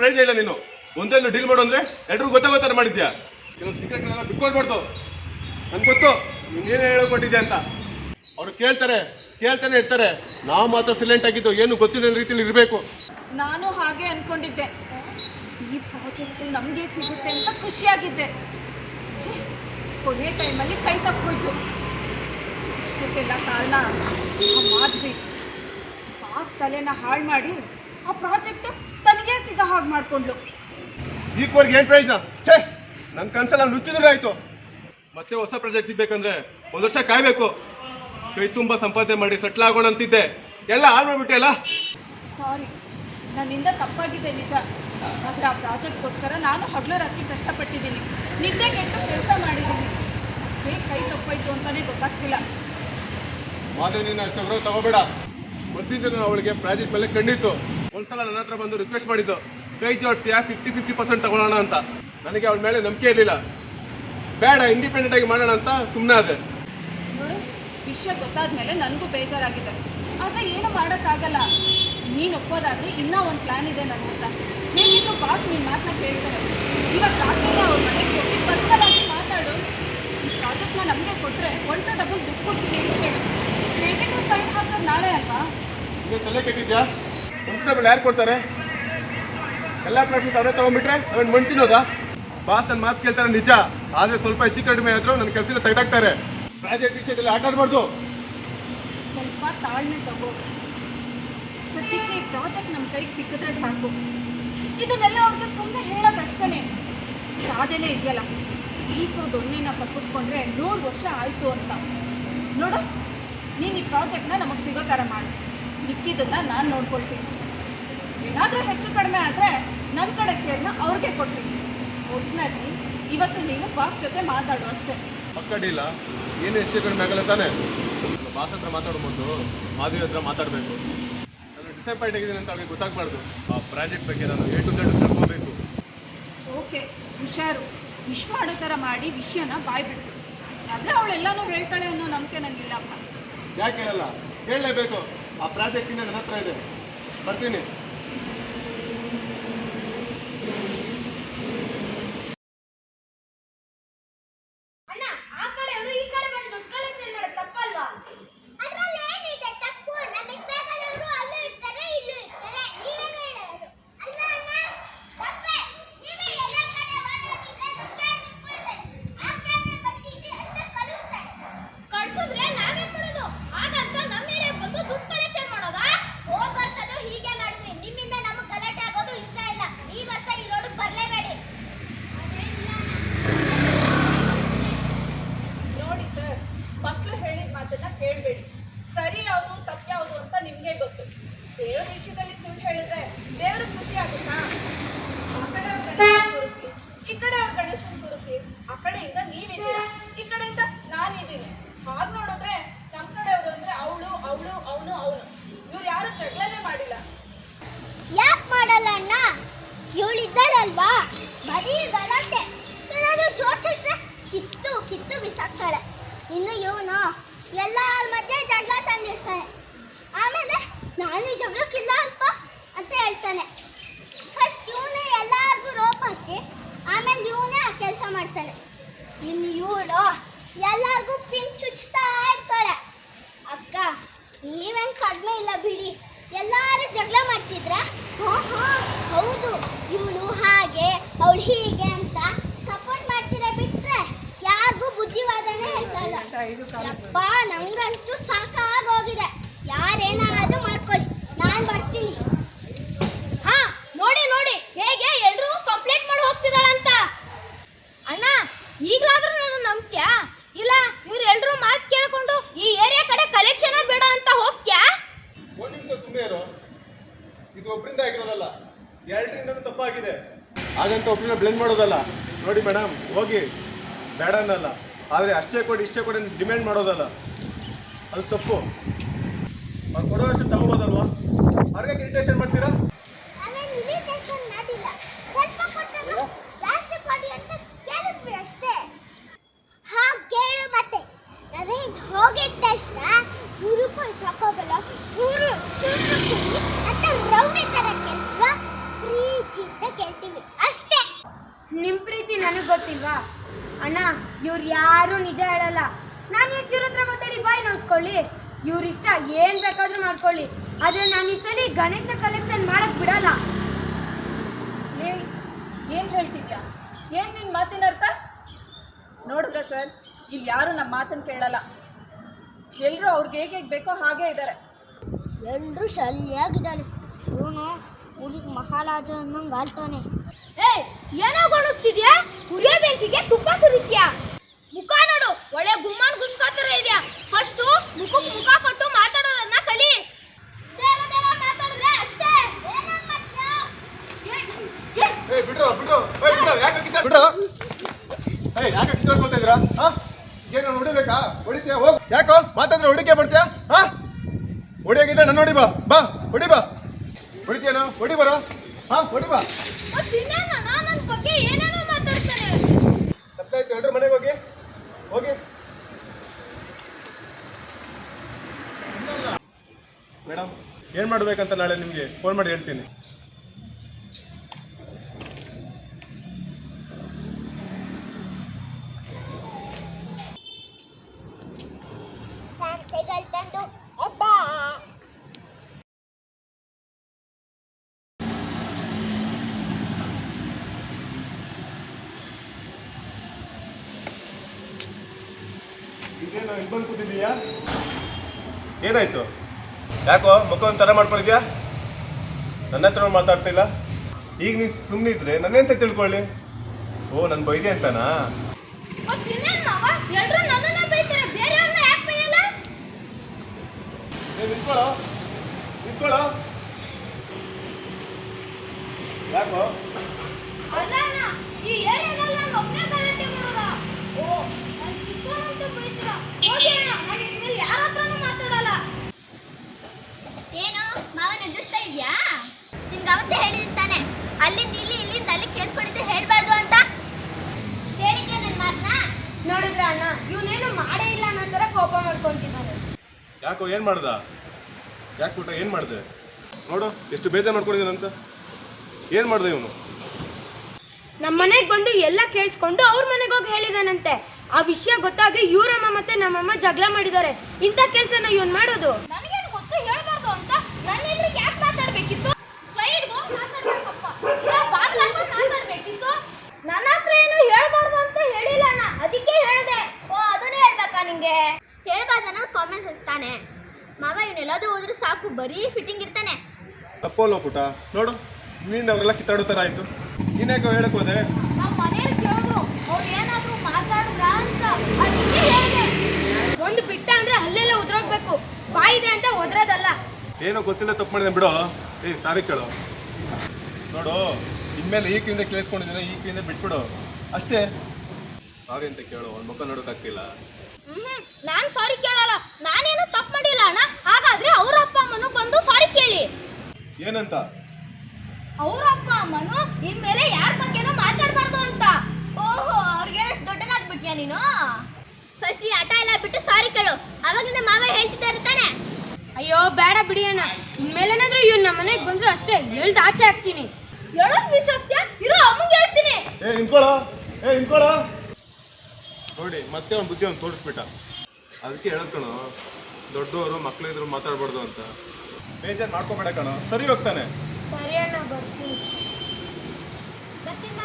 Price ಇಲ್ಲ ನೀನು. ಒಂದೇ ಡೀಲ್ ಮಾಡು ಅಂದ್ರೆ ಎಲ್ರಿಗೂ ಗೊತ್ತಾಗೋತಾರೆ ಮಾಡಿದ್ಯಾ? ಕೆಲವು ಸೀಕ್ರೆಟ್ಗಳೆಲ್ಲ ಬಿಟ್ಕೊಳ್ಬಾರ್ದು ನನ್ಗೆ ಗೊತ್ತು ನೀನೇನು ಹೇಳ್ಕೊಟ್ಟಿದ್ಯಾ ಅಂತ. ಅವ್ರು ಕೇಳ್ತಾರೆ, ಕೇಳ್ತಾನೆ ಇರ್ತಾರೆ. ನಾವು ಮಾತ್ರ ಸಿಲೆಂಟ್ ಆಗಿದ್ದು ಏನು ಗೊತ್ತಿಲ್ಲ ರೀತಿಯಲ್ಲಿ ಇರಬೇಕು. ನಾನು ಹಾಗೆ ಅನ್ಕೊಂಡಿದ್ದೆ. ಈ ಪ್ರಾಜೆಕ್ಟ್ ನಮಗೆ ಸಿಗುತ್ತೆ ಅಂತ ಖುಷಿಯಾಗಿದ್ದೆ. ಕೊನೆ ಟೈಮಲ್ಲಿ ಕೈ ತಪ್ಪೋಯ್ತು ಇಷ್ಟಕ್ಕೆಲ್ಲ ಕಾರಣ? ಆ ಬಾಸ್ ತಲೆನ ಹಾಳು ಮಾಡಿ ಆ ಪ್ರಾಜೆಕ್ಟ್ ಸಿಗೋ ಹಾಗೆ ಮಾಡ್ಕೊಂಡ್ಲು. ಈಕ್ವರ್ಗೆ ಏನು ಪ್ರಯೋಜನ? ಛೇ ನನ್ನ ಕನ್ಸಲ್ಲ ನುಚ್ಚಿದ್ರೆ ಆಯ್ತು. ಮತ್ತೆ ಹೊಸ ಪ್ರಾಜೆಕ್ಟ್ ಸಿಗ್ಬೇಕಂದ್ರೆ ಒಂದು ವರ್ಷ ಕಾಯ್ಬೇಕು. ಕೈ ತುಂಬ ಸಂಪಾದನೆ ಮಾಡಿ ಸೆಟ್ಲ್ ಆಗೋಣ ಅಂತಿದ್ದೆ. ಎಲ್ಲ ಹಾಳು ಮಾಡ್ಬಿಟ್ಟೆ ಅಲ್ಲ? ಸಾರಿ ನನ್ನಿಂದ ತಪ್ಪಾಗಿದೆ ನಿಜ. ಆದರೆ ಆ ಪ್ರಾಜೆಕ್ಟ್ಗೋಸ್ಕರ ನಾನು ಹಗಲು ರಾತ್ರಿ ಕಷ್ಟಪಟ್ಟಿದ್ದೀನಿ. ನಿದ್ದೆ ಕೆಟ್ಟು ಕೆಲಸ ಮಾಡಿದ್ದೀನಿ. ಹೇಗೆ ಕೈ ತಪ್ಪಾಯ್ತು ಅಂತಾನೆ ಗೊತ್ತಾಗ್ತಿಲ್ಲ. ಮಾತೇ ನೀನು ಅಷ್ಟು ತಗೋಬೇಡ. ಗೊತ್ತಿದ್ದೇನೆ ನಾನು ಅವಳಿಗೆ ಪ್ರಾಜೆಕ್ಟ್ ಮೇಲೆ ಕಣ್ಣಿತ್ತು. ಒಂದ್ಸಲ ನನ್ನ ಹತ್ರ ಬಂದು ರಿಕ್ವೆಸ್ಟ್ ಮಾಡಿದ್ದು ಕೈ ಜೋಡಿಸ್ತೀಯಾ ಫಿಫ್ಟಿ ಫಿಫ್ಟಿ ಪರ್ಸೆಂಟ್ ತಗೊಳ್ಳೋಣ ಅಂತ. ನನಗೆ ಅವಳ ಮೇಲೆ ನಂಬಿಕೆ ಇರಲಿಲ್ಲ. ಬೇಡ ಇಂಡಿಪೆಂಡೆಂಟ್ ಆಗಿ ಮಾಡೋಣ ಅಂತ ಸುಮ್ಮನೆ ಆದೆ. ನೋಡು ವಿಷಯ ಗೊತ್ತಾದ್ಮೇಲೆ ನನಗೂ ಬೇಜಾರಾಗಿದೆ. ಆದರೆ ಏನು ಮಾಡೋಕ್ಕಾಗಲ್ಲ. ನೀನು ಒಪ್ಪೋದಾದ್ರೆ ಇನ್ನೂ ಒಂದು ಪ್ಲ್ಯಾನ್ ಇದೆ ನನ್ನ ಹತ್ರ. ಹೇಗಿದ್ರು ಬಾಸ್ ನಿನ್ನ ಮಾತನ್ನ ಕೇಳ್ತಾರೆ ಇವಾಗ ರಾತ್ರಿ ಅವ್ರ ಮನೆಗೆ ಹೋಗಿ ಪರ್ಸನಲ್ ಆಗಿ ಮಾತಾಡು. ಈ ಪ್ರಾಜೆಕ್ಟ್ನ ನಮಗೆ ಕೊಟ್ಟರೆ ಒಳ್ಳೆ ಡಬಲ್ ದುಡ್ಡು ಕೊಡ್ತೀನಿ ಅಂತ ಹೇಳು. ಕ್ರೆಡಿಟ್ ಸೈನ್ ಹಾಕೋದು ನಾಳೆ ಅಲ್ವಾ? ತಲೆ ಕೆಟ್ಟಿದ್ಯಾ? ಕಂಫರ್ಟಬಲ್ ಯಾರು ಕೊಡ್ತಾರೆ? ಎಲ್ಲ ಪ್ರಾಫಿಟ್ ಅವರೇ ತಗೊಂಡ್ಬಿಟ್ರೆ ಅವನು ಮಣ್ ತಿನ್ನೋದಾ? ಬಾಸ್ ನನ್ನ ಮಾತು ಕೇಳ್ತಾರೆ ನಿಜ, ಆದರೆ ಸ್ವಲ್ಪ ಹೆಚ್ಚು ಕಡಿಮೆ ಆದರೂ ನನ್ನ ಕೆಲಸದ ತೆಗೆದಾಕ್ತಾರೆ. ಪ್ರಾಜೆಕ್ಟ್ ವಿಷಯದಲ್ಲಿ ಆಟ ಸ್ವಲ್ಪ ತಾಳ್ಮೆ ತಗೋ. ಸದ್ಯಕ್ಕೆ ಪ್ರಾಜೆಕ್ಟ್ ನಮ್ಮ ಕೈಗೆ ಸಿಕ್ಕಿದ್ರೆ ಸಾಕು. ಇದನ್ನೆಲ್ಲ ಅವ್ರಿಗೆ ಸುಮ್ಮನೆ ಹೇಳೋದಷ್ಟೇ ಸಾಧನೆ ಇದೆಯಲ್ಲ. ಈಸೋ ದೊಣ್ಣೆನ ತಪ್ಪಿಸ್ಕೊಂಡ್ರೆ ನೂರು ವರ್ಷ ಆಯಿತು ಅಂತ. ನೋಡು, ನೀನು ಈ ಪ್ರಾಜೆಕ್ಟ್ನ ನಮಗೆ ಸಿಗೋ ಥರ ಮಾಡು. ಮಿಕ್ಕಿದ್ದನ್ನ ನಾನು ನೋಡ್ಕೊಳ್ತೀನಿ. ಏನಾದರೂ ಹೆಚ್ಚು ಕಡಿಮೆ ಆದರೆ ನನ್ನ ಕಡೆ ಶೇರ್ನ ಅವ್ರಿಗೆ ಕೊಡ್ತೀನಿ. ಒಟ್ಟಿನಲ್ಲಿ ಇವತ್ತು ನೀನು ಬಾಸ್ ಜೊತೆ ಮಾತಾಡು ಅಷ್ಟೇ. ಮಕ್ಕಡಿಲ್ಲ ಏನು ಹೆಚ್ಚು ಕಡಿಮೆ ಆಗಲ್ಲ ತಾನೆ? ಬಾಸ್ ಹತ್ರ ಮಾತಾಡ್ಬೋದು ಮಾಧುವಿ ಮಾಧವಿ ಹತ್ರ ಮಾತಾಡಬೇಕು. ನಾನು ಡಿಸಪಾಯಿಂಟ್ ಆಗಿದ್ದೀನಿ ಅಂತ ಅವ್ರಿಗೆ ಗೊತ್ತಾಗಬಾರ್ದು. ಆ ಪ್ರಾಜೆಕ್ಟ್ ಬಗ್ಗೆ ನಾನು ಏ ಟು ಜಡ್ ತಿಳ್ಕೋಬೇಕು. ಓಕೆ ಹುಷಾರು. ವಿಶ್ ಮಾಡೋ ಥರ ಮಾಡಿ ವಿಷಯನ ಬಾಯ್ ಬಿಡ್ತು ಆದರೆ ಅವಳೆಲ್ಲನೂ ಹೇಳ್ತಾಳೆ ಅನ್ನೋ ನಂಬಿಕೆ ನನಗಿಲ್ಲಪ್ಪ ಯಾಕೆ ಹೇಳಲ್ಲ? ಹೇಳಲೇಬೇಕು. ಆ ಪ್ರಾಜೆಕ್ಟ್ ಇಂದ ನನ್ನ ಹತ್ರ ಇದೆ. ಬರ್ತೀನಿ ಅಣ್ಣ ಆ ಕಡೆಯವರು ಈ ಕಡೆ ಬಂದು ದುಡ್ಡು ಕಲೆಕ್ಷನ್ ಮಾಡೋದು ತಪ್ಪಲ್ವಾ ಅದ್ರಲ್ಲಿ ಏನಿದೆ ತಪ್ಪು ನಮಗೆ ಬೇಕಾದವರು ಅಲ್ಲೂ ಇರ್ತಾರೆ ಇಲ್ಲೂ ಇರ್ತಾರೆ ನೀವೇನು ಹೇಳೋರು ಅಲ್ವಾ ಅಣ್ಣ ತಪ್ಪೆ ನೀವೇ ಎಲ್ಲ ಕಡೆ ಓಡಾಡಿದ್ರೆ ದುಡ್ಡೇ ದುಡ್ಡು ಆ ಕಡೆ ಬರ್ತಿದ್ದೆ ಅಂತ ಕಳಿಸ್ತಾರೆ ಕಳ್ಸಿದ್ರೆ ನಾವೇ ಕೊಡೋದು ಹಾಗಂತ ನಮ್ಮ ಏರಿಯಾಗೆ ಬಂದು ದುಡ್ಡು ಕಲೆಕ್ಷನ್ ಮಾಡೋದಾ ಹೋದ ವರ್ಷನೂ ಹೀಗೆ ಮಾಡಿದ್ವಿ ನಿಮ್ಮಿಂದ ನಮಗೆ ಗಲಾಟೆ ಆಗೋದು ಇಷ್ಟ ಇಲ್ಲ ಈ ವರ್ಷ ಈ ರೋಡಿಗೆ ಬರಲೇಬೇಡಿ ಅದೇನಿಲ್ಲ ನೋಡಿ ಸರ್ ಮಕ್ಕಳು ಹೇಳಿದ ಮಾತನ್ನ ಕೇಳಬೇಡಿ ಸರಿ ಯಾವುದು ತಪ್ಪು ಯಾವುದು ಅಂತ ನಿಮಗೆ ಗೊತ್ತು ದೇವ್ರ ವಿಷಯದಲ್ಲಿ ಸುಳ್ಳು ಹೇಳಿದ್ರೆ ದೇವ್ರ ಖುಷಿ ಆಗುತ್ತಾ ಆ ಕಡೆ ಅವ್ರ ಗಣೇಶನ್ ಕೂರಿಸ್ಲಿ ಈ ಕಡೆ ಅವ್ರ ಗಣೇಶನ್ ಕೂರಿಸ್ಲಿ ಆ ಕಡೆಯಿಂದ ನೀವಿದ್ದೀರಾ ಈ ಕಡೆಯಿಂದ ನಾನಿದ್ದೀನಿ ಹಾಗೆ ನೋಡಿದ್ರೆ ನಮ್ಮ ಕಡೆಯವರು ಅಂದ್ರೆ ಅವಳು ಅವಳು ಅವನು ಅವನು ಇವ್ರು ಯಾರು ಜಗಳನೇ ಮಾಡಿಲ್ಲ ಯಾಕೆ ಮಾಡಲ್ಲ ಅಣ್ಣ ಇವಳಿದ್ದಾಳಲ್ವಾ ಬರೀ ಗಲಾಟೆ ಏನಾದರೂ ಜೋಡಿಸಿಟ್ರೆ ಕಿತ್ತು ಕಿತ್ತು ಬಿಸಾಕ್ತಾಳೆ ಇನ್ನು ಇವನು ಎಲ್ಲರ ಮಧ್ಯೆ ಜಗಳ ತಂದಿರ್ತಾನೆ ಆಮೇಲೆ ನಾನು ಜಗಳಕ್ಕಿಲ್ಲ ಅಲ್ಪ ಅಂತ ಹೇಳ್ತಾನೆ. ಫಸ್ಟ್ ಇವನೇ ಎಲ್ಲಾರ್ಗೂ ರೋಪ್ ಹಾಕಿ, ಆಮೇಲೆ ಇವನೇ ಆ ಕೆಲಸ ಮಾಡ್ತಾನೆ. ಇನ್ನು ಇವಳು ಎಲ್ಲಾರ್ಗೂ ಪಿನ್ ಚುಚ್ತಾ ಇರ್ತಾಳೆ. ಅಕ್ಕ, ನೀವೇನು ಕಡಿಮೆ ಇಲ್ಲ ಬಿಡಿ. ಎಲ್ಲರೂ ಜಗಳ ಮಾಡ್ತಿದ್ರ? ಹಾ ಹಾ, ಹೌದು. ಇವಳು ಹಾಗೆ, ಅವಳು ಹೀಗೆ ಅಂತ ಯಪ್ಪ ನಂಗಂತೂ ಸಾಕಾಗೋಗಿದೆ. ಯಾರೇನಾದ್ರೂ ಮಾಡ್ಕೊಳ್ಳಿ. ನಾನು ಬರ್ತೀನಿ. ಹಾ ನೋಡಿ ನೋಡಿ. ಹೇಗೆ ಎಲ್ಲರೂ ಕಂಪ್ಲೇಂಟ್ ಮಾಡಿ ಹೋಗ್ತಿದ್ದಾಳಂತ. ಅಣ್ಣ ಈಗಲಾದ್ರೂ ನಾನು ನಂಬ್ತ್ಯಾ? ಇಲ್ಲ ಇವ್ರೆಲ್ರೂ ಮಾತು ಕೇಳಿಕೊಂಡು ಈ ಏರಿಯಾ ಕಡೆ ಕಲೆಕ್ಷನ್ ಬೇಡ ಅಂತ ಹೋಗ್ತ್ಯಾ? ಒಂದು ನಿಮಿಷ ಸುಮ್ಮನೆ ಇರೋ. ಇದು ಒಬ್ಬರಿಂದ ಆಗಿರೋದಲ್ಲ. ಎರಡರಿಂದನೂ ತಪ್ಪಾಗಿದೆ. ಹಾಗಂತ ಒಬ್ಬರನ್ನ ಬ್ಲೆಂಡ್ ಮಾಡೋದಲ್ಲ. ನೋಡಿ ಮೇಡಮ್ ಹೋಗಿ. ಬೇಡ ಅನ್ನಲ್ಲ. ಆದರೆ ಅಷ್ಟೇ ಕೊಡಿ, ಇಷ್ಟೇ ಕೊಡಿ ಡಿಮ್ಯಾಂಡ್ ಮಾಡೋದಲ್ಲ. ಅದು ತಪ್ಪು. ಅವ್ರು ಕೊಡೋಷ್ಟು ತಗೋಬೋದಲ್ವಾ ಅವ್ರಿಗೆ ಇರಿಟೇಷನ್ ಮಾಡ್ತೀರಾ ನಾವೇನು ಇರಿಟೇಷನ್ ಮಾಡಿಲ್ಲ ಸ್ವಲ್ಪ ಕೊಟ್ಟರು ಜಾಸ್ತಿ ಕೊಡಿ ಅಂತ ಕೇಳಿದ್ವಿ ಅಷ್ಟೇ ಹಾ ಕೇಳು ಮತ್ತೆ ನಾವೇನು ಹೋಗಿದ ತಕ್ಷಣ ನೂರು ರೂಪಾಯಿ ಸಾಕಾಗಲ್ಲ ಸೂರು ಸೂರು ಕುಡಿ ಅಂತ ರೌಡಿ ತರ ಕೇಳಿದ್ವಾ ಪ್ರೀತಿ ಪ್ರೀತಿ ಅಂತ ಕೇಳ್ತೀವಿ ಅಷ್ಟೇ ನಿಮ್ಮ ಪ್ರೀತಿ ನನಗೆ ಗೊತ್ತಿಲ್ವಾ ಅಣ್ಣ ಇವ್ರು ಯಾರು ನಿಜ ಹೇಳಲ್ಲ ನಾನು ಯಾಕೆ ಇವ್ರ ಹತ್ರ ಮಾತಾಡಿ ಬಾಯ್ ನೋಡ್ಸ್ಕೊಳ್ಳಿ ಇವ್ರ ಇಷ್ಟ ಏನು ಬೇಕಾದ್ರೂ ಮಾಡ್ಕೊಳ್ಳಿ. ಆದರೆ ನಾನು ಈ ಸಲ ಗಣೇಶ ಕಲೆಕ್ಷನ್ ಮಾಡಕ್ ಬಿಡಲ್ಲ. ಏನ್ ಏನು ಹೇಳ್ತಿದ್ಯಾ? ಏನು ನಿನ್ನ ಮಾತಿನ ಅರ್ಥ? ನೋಡಿದ್ರೆ ಸರ್ ಇಲ್ಲಿ ಯಾರು ನಮ್ಮ ಮಾತನ್ನು ಕೇಳಲ್ಲ. ಎಲ್ಲರೂ ಅವ್ರಿಗೆ ಹೇಗೆ ಹೇಗೆ ಬೇಕೋ ಹಾಗೆ ಇದ್ದಾರೆ ಎಲ್ರು ಸರಿಯಾಗಿದ್ದಾನೆ ಇವನು ಹುಡುಗ ಮಹಾರಾಜ ಅನ್ನಂಗೆ ಆಡ್ತಾನೆ ಏ ಏನೋ ಗೊಣಗ್ತಿದ್ಯಾ? ಉರಿಯೋ ಬೆಂಕಿಗೆ ತುಪ್ಪ ಸುರಿತ್ಯಾ? ಮುಖ ನೋಡು ಒಳ್ಳೆ ಗುಮ್ಮನ್ ಗುಸ್ಕೋತರ ಇದೆಯಾ? ಫಸ್ಟು ಮುಖಕ್ಕೆ ಮುಖ ಕೊಟ್ಟು ಮಾತಾಡೋದನ್ನ ಕಲಿ. ಬಿಡ್ರು ಬಿಡ್ರು. ಬಿಡ್ರು ಯಾಕೆ ಬಿಡ್ರು. ಯಾಕೆ ಇದ್ದೀರಾ? ಹಾ? ಏನು ಹೊಡಿಬೇಕಾ? ಹೊಡಿತೀಯ? ಹೋಗ್. ಯಾಕೋ? ಮಾತಾದ್ರೆ ಹೊಡಿಕೆ ಬರ್ತೀಯಾ? ಹಾ? ಹೊಡಿಯಾಗಿದ್ರೆ ನನ್ನ ಹೊಡಿ ಬಾ. ಬಾ ಹೊಡಿ ಬಾ. ಹೊಡಿತೀಯನೋ? ಹೊಡಿ ಬರೋ. ಹಾ ಹೊಡಿ ಬಾ. ನನ್ನ ಬಗ್ಗೆ ಏನೇನೋ ತಪ್ಪಾಯ್ತು ಮನೆಗೆ ಹೋಗಿ? ಹೋಗಿ ಮೇಡಮ್ ಏನು ಮಾಡ್ಬೇಕಂತ ನಾಳೆ ನಿಮಗೆ? ಫೋನ್ ಮಾಡಿ ಹೇಳ್ತೀನಿ. ಇದೇನು ಇಲ್ಲಿ ಬಂದು ಕೂತಿದೀಯಾ ಏನಾಯ್ತು? ಯಾಕೋ ಮುಖ ಒಂದು ಥರ ಮಾಡ್ಕೊಂಡಿದ್ಯಾ? ನನ್ನ ಹತ್ರ ಮಾತಾಡ್ತಿಲ್ಲ. ಈಗ ನೀನು ಸುಮ್ಮನಿದ್ರೆ ನನ್ನೆಂತ ತಿಳ್ಕೊಳ್ಳಿ? ಓ ನನ್ನ ಬೈದೆ ಅಂತನಾ? ನಿಂತ್ಕೊಳ್ಳೋ. ನಿಂತ್ಕೊಳ್ಳೋ. ಯಾಕೋ ಅಲ್ಲ ಅಣ್ಣ ಈ ಏರಿಯಾದಲ್ಲಿ ನಾನು ಒಬ್ಬನೇ ಗಲಾಟೆ ಮಾಡೋದ ಓ ನಾನು ಚಿಕ್ಕವನು ಅಂತ ಬೈತೀರ ಹೋಗಿ ಅಣ್ಣ ನಾನು ಇನ್ಮೇಲೆ ಯಾರ ಹತ್ರನೂ ಮಾತಾಡಲ್ಲ ಏನು ಮಾವನ ಎದುರ್ತಾ ಇದ್ಯಾ ನಿಮ್ಗೆ ಅವತ್ತೇ ಹೇಳಿದ್ದೀನಿ. ತಾನೆ ಅಲ್ಲಿಂದ ಇಲ್ಲಿ ಇಲ್ಲಿಂದ ಅಲ್ಲಿ ಕೇಳಿಸ್ಕೊಂಡಿದ್ದೆ ಹೇಳ್ಬಾರ್ದು ಅಂತ ಹೇಳಿದ್ಯಾ ನನ್ನ ಮಾತನ್ನ? ನೋಡಿದ್ರ ಅಣ್ಣ ಇವನೇನು ಮಾಡೇ ಇಲ್ಲ ಅನ್ನೋ ಥರ ಕೋಪ ಮಾಡ್ಕೊಂತಿದ್ದಾನೆ ಯಾಕೋ ಏನು ಮಾಡ್ದ? ಯಾಕೆ ಊಟ ಏನು ಮಾಡಿದೆ? ನೋಡು ಎಷ್ಟು ಬೇಜಾರು ಮಾಡ್ಕೊಂಡಿದ್ದಾನಂತ. ಏನು ಮಾಡ್ದೆ ಇವನು? ನಮ್ಮ ಮನೆಗೆ ಬಂದು ಎಲ್ಲ ಕೇಳಿಸ್ಕೊಂಡು ಅವ್ರ ಮನೆಗೆ ಹೋಗಿ ಹೇಳಿದಾನಂತೆ. ಆ ವಿಷಯ ಗೊತ್ತಾಗಿ ಇವರಮ್ಮ ಮತ್ತೆ ನಮ್ಮಮ್ಮ ಜಗಳ ಮಾಡಿದ್ದಾರೆ. ಇಂಥ ಕೆಲಸನ ಇವನು ಮಾಡೋದು ನನಗೇನು ಗೊತ್ತು ಹೇಳ್ಬಾರ್ದು ಅಂತ ನನ್ನ ಎದುರಿಗೆ ಯಾಕೆ ಮಾತಾಡ್ಬೇಕಿತ್ತು ಸೈಡ್ಗೆ ಹೋಗಿ ಮಾತಾಡ್ಬೇಕಪ್ಪ ಇಲ್ಲ ಬಾಗ್ಲು ಹಾಕೊಂಡು ಮಾತಾಡ್ಬೇಕಿತ್ತು ನನ್ನ ಹತ್ರ ಏನು ಹೇಳ್ಬಾರ್ದು ಅಂತ ಹೇಳಿಲ್ಲ ಅಣ್ಣ ಅದಕ್ಕೆ ಹೇಳಿದೆ ಓ ಅದನ್ನೇ ಹೇಳ್ಬೇಕಾ ನಿಂಗೆ ಹೇಳ್ಬಾರ್ದು ಅನ್ನೋದು ಕಾಮೆಂಟ್ ಹಚ್ತಾನೆ ಇವನೆಲ್ಲಾದ್ರೂ ಹೋದ್ರೆ ಸಾಕು ಬರೀ ಫಿಟ್ಟಿಂಗ್ ಇರ್ತಾನೆ ಅಪೋಲೋ ಪುಟ ನೋಡು ನಿನ್ನಿಂದ ಅವರೆಲ್ಲ ಕಿತ್ತಾಡೋ ಥರ ಆಯಿತು. ನೀನೇಗೋ ಹೇಳಕ್ ಹೋದೆ? ನಮ್ಮ ಮನೆಯಲ್ಲಿ ಕೇಳಿದ್ರು ಅವ್ರು ಏನಾದರೂ ಮಾತಾಡಿದ್ರ ಅಂತ. ಅದಕ್ಕೆ ಹೇಳಿದೆ. ಒಂದು ಬಿಟ್ಟ ಅಂದ್ರೆ ಅಲ್ಲೆಲ್ಲ ಉದ್ರೋಗ್ಬೇಕು. ಬಾಯಿದೆ ಅಂತ ಒದ್ರೋದಲ್ಲ. ಏನೋ ಗೊತ್ತಿಲ್ಲ ತಪ್ಪು ಮಾಡಿದೆ ಬಿಡು. ಏ ಸಾರಿ ಕೇಳು. ನೋಡು ಇನ್ಮೇಲೆ ಈ ಕಿಂದ ಕೇಳಿಸ್ಕೊಂಡಿದ್ದೀನಿ ಈ ಕಿಂದ ಬಿಟ್ಬಿಡು. ಅಷ್ಟೇ. ಸಾರಿ ಅಂತ ಕೇಳು ಅವ್ನ ಮುಖ ನೋಡೋಕ್ಕಾಗ್ತಿಲ್ಲ ಹ್ಮ್ ನಾನು ಸಾರಿ ಕೇಳಲ್ಲ ನಾನೇನು ತಪ್ಪು ಮಾಡಿಲ್ಲ ಅಣ್ಣ ಹಾಗಾದ್ರೆ ಅವ್ರ ಅಪ್ಪ ಅಮ್ಮನು ಬಂದು ಸಾರಿ ಕೇಳಿ ಏನಂತ? ಅವ್ರ ಅಪ್ಪ ಅಮ್ಮನು ಇನ್ಮೇಲೆ ಯಾರ ಬಗ್ಗೆನೂ ಮಾತಾಡಬಾರ್ದು ಅಂತ. ಓಹೋ ಅವ್ರಿಗೆ ದೊಡ್ಡನಾಗ್ಬಿಟ್ಯಾ ನೀನು? ಫಸ್ಟ್ ಈ ಆಟ ಎಲ್ಲ ಬಿಟ್ಟು ಸಾರಿ ಕೇಳು. ಅವಾಗಿಂದ ಮಾವ ಹೇಳ್ತಿದ್ದಾರೆ ತಾನೆ ಅಯ್ಯೋ ಬೇಡ ಬಿಡಿ ಅಣ್ಣ. ಇನ್ಮೇಲೇನಾದ್ರೂ ಇವ್ನು ನಮ್ಮ ಮನೆಗೆ ಬಂದ್ರು ಅಷ್ಟೇ. ಹೇಳ್ದು ಆಚೆ ಹಾಕ್ತೀನಿ. ಹೇಳೋದ್ ಸತ್ಯ ಇರೋ ಅಮ್ಮಂಗೆ ಹೇಳ್ತೀನಿ. ಏ ನಿಂತ್ಕೊಳ್ಳೋ ಏ ನೋಡಿ ಮತ್ತೆ ಅವ್ನ ಬುದ್ಧಿ ಅವ್ನು ತೋರಿಸ್ಬಿಟ್ಟ. ಅದಕ್ಕೆ ಹೇಳೋಕಣ ಕಣೋ. ದೊಡ್ಡವರು ಮಕ್ಳಿದ್ರು ಮಾತಾಡ್ಬಾರ್ದು ಅಂತ. ಬೇಜಾರು ಮಾಡ್ಕೊಬೇಡ ಕಣ. ಸರಿ ಹೋಗ್ತಾನೆ. ಸರಿ ಅಣ್ಣ ಬರ್ತೀನಿ. ಬರ್ತೀನಿ